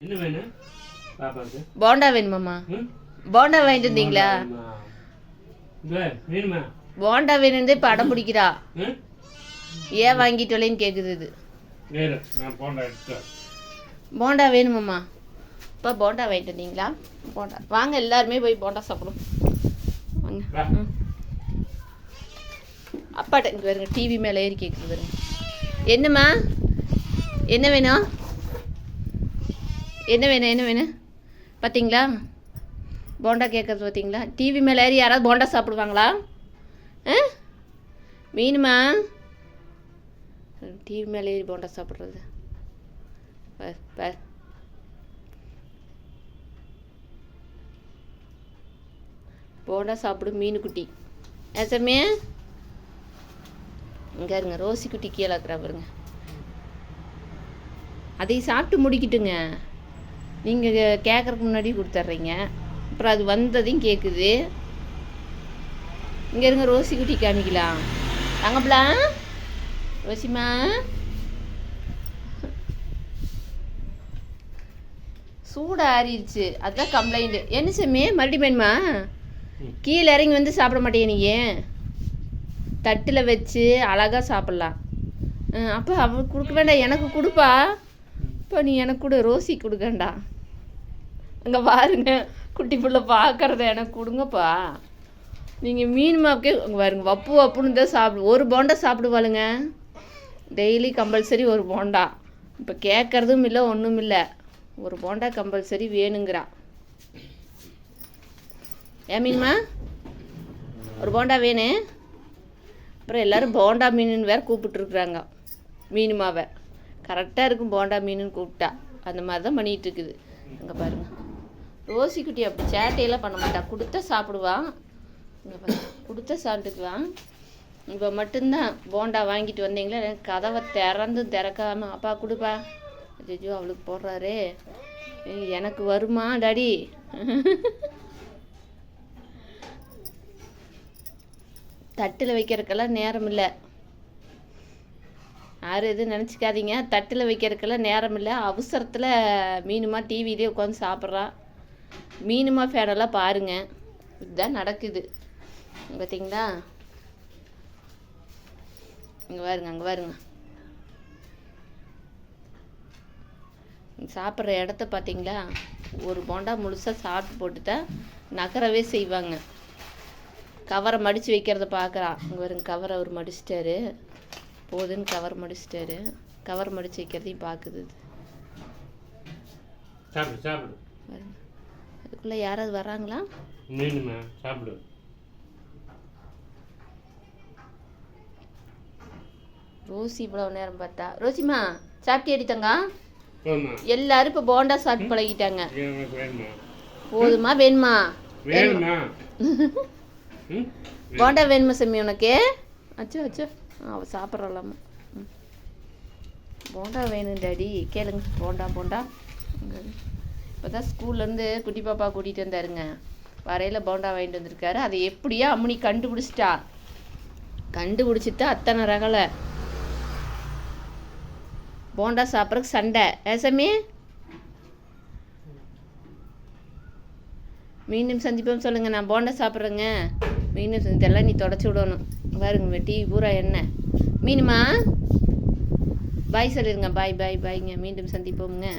என்ன வேணும் பாப்பாக்கு போண்டா வேணுமாம்மா? போண்டா வாங்கிட்டு வந்தீங்களா? போண்டா வேணும்னு இப்போ அடம் பிடிக்கிறா? ஏன் வாங்கிட்டு வரலைன்னு கேட்குது இது. போண்டா வேணுமாம்மா இப்போ போண்டா வாங்கிட்டு வந்தீங்களா? போண்டா. வாங்க எல்லாருமே போய் போண்டா சாப்பிடும் வாங்க. அப்பாட்ட இங்கே வருங்க டிவி மேலே ஏறி வருங்க என்னம்மா? என்ன வேணும்? என்ன வேணும் என்ன வேணும்? பார்த்தீங்களா போண்டா கேட்குறது பார்த்தீங்களா டிவி மேலே ஏறி யாராவது போண்டா சாப்பிடுவாங்களா? ஆ? மீனுமா? டிவி மேலே ஏறி போண்டா சாப்பிட்றது. பார் பார் போண்டா சாப்பிடும் மீன் குட்டி ஏசமே இங்கே இருங்க ரோசி குட்டி கீழே இருக்கிறா பாருங்க. அதை சாப்பிட்டு முடிக்கட்டுங்க. நீங்கள் கேட்குறக்கு முன்னாடி கொடுத்துட்றீங்க அப்புறம் அது வந்ததையும் கேட்குது இங்கே இருங்க ரோசி குட்டி காமிக்கலாம். தங்கப்பிலா ரோசிமா சூடு ஆறிடுச்சு. அதுதான் கம்ப்ளைண்ட் என்ன சாமி? மறுபடியும் வேணுமா? கீழே இறங்கி வந்து சாப்பிட மாட்டேன் நீ தட்டில் வச்சு அழகாக சாப்பிட்லாம். அப்போ அவளுக்கு கொடுக்க வேண்டாம். எனக்கு கொடுப்பா. இப்போ நீ எனக்கு கொடு. ரோசி கொடுக்கண்டா அங்கே பாருங்க. குட்டி பிள்ளை பார்க்குறத எனக்கு கொடுங்கப்பா. நீங்கள் மீன் மாவுக்கே அங்கே பாருங்க வப்பு வப்புன்னு தான் சாப்பிடு ஒரு போண்டா சாப்பிடுவாளுங்க. டெய்லி கம்பல்சரி ஒரு போண்டா. இப்போ கேட்குறதும் இல்லை ஒன்றும் இல்லை. ஒரு போண்டா கம்பல்சரி வேணுங்கிறா. ஏன் மீன்மா? ஒரு போண்டா வேணும் அப்புறம் எல்லாரும் போண்டா மீனுன்னு வேறு கூப்பிட்டுருக்குறாங்க. மீனுமாவை கரெக்டாக இருக்கும் போண்டா மீனுன்னு கூப்பிட்டா. அந்த மாதிரி தான் பண்ணிகிட்டு இருக்குது. அங்கே பாருங்கள் ரோசி குட்டி அப்படி சேட்டையெல்லாம் பண்ண மாட்டா. கொடுத்தா சாப்பிடுவான் கொடுத்தா சாப்பிட்டுக்குவான் இப்போ மட்டும்தான் போண்டா வாங்கிட்டு வந்தீங்களா எனக்கு கதவை திறந்து திறக்காம அப்பா கொடுப்பா. ஜெஜு அவளுக்கு போடுறாரு. எனக்கு வருமா டாடி? தட்டில் வைக்கிறதுக்கெல்லாம் நேரம் இல்லை. யாரும் எதுவும் நினச்சிக்காதீங்க. தட்டில் வைக்கிறதுக்கெல்லாம் நேரம் இல்லை. அவசரத்தில் மீனுமா டிவிலே உட்காந்து சாப்பிட்றான் மீனுமா ஃபேனெல்லாம் பாருங்க. இதுதான் நடக்குது. பார்த்தீங்களா இங்கே பாருங்க அங்கே பாருங்க. சாப்பிட்ற இடத்த பார்த்தீங்களா ஒரு போண்டா முழுசாக சாப்பிட்டு போட்டு தான் நகரவே செய்வாங்க. கவரை மடித்து வைக்கிறத பார்க்குறா இங்கே வருங்க கவரை அவர் மடிச்சிட்டாரு. போதுன்னு கவர் மடிச்சிட்டாரு. கவர் மடித்து வைக்கிறதையும் பார்க்குது. சாப்பிடு சாப்பிடு. அதுக்குள்ளே யாராவது வராங்களா சாப்பிடு. ரோசி இவ்வளோ நேரம் பார்த்தா. ரோசிமா சாப்பிட்டியாடி தங்கா? ஆமா. எல்லாரும் இப்போ போண்டா சாப்பிட்டு பழகிட்டாங்க. போதுமா வேணுமா? போண்டா வேணுமா சாமி உனக்கு? அச்சோ அச்சோ. அவள் சாப்பிட்றலாமா? போண்டா வேணும் டாடி. கேளுங்க போண்டா போண்டா. இப்போ தான் ஸ்கூல்லேருந்து குட்டி பாப்பா கூட்டிகிட்டு வந்தாருங்க. வரையில் போண்டா வாங்கிட்டு வந்திருக்காரு. அதை எப்படியோ அம்முனி கண்டுபிடிச்சிட்டா. கண்டுபிடிச்சிட்டு அத்தனை ரகலை. போண்டா சாப்பிட்றதுக்கு சண்டை. ஏசமி மீண்டும் சந்திப்போம். சொல்லுங்கள் நான் போண்டா சாப்பிட்றேங்க. மீண்டும் சந்தித்தெல்லாம் நீ தொடச்சி விடணும். பாருங்க வெட்டி பூரா என்ன மீனுமா? பாய் சொல்லிடுங்க பாய் பாய் பாய்ங்க. மீண்டும் சந்திப்போம்ங்க.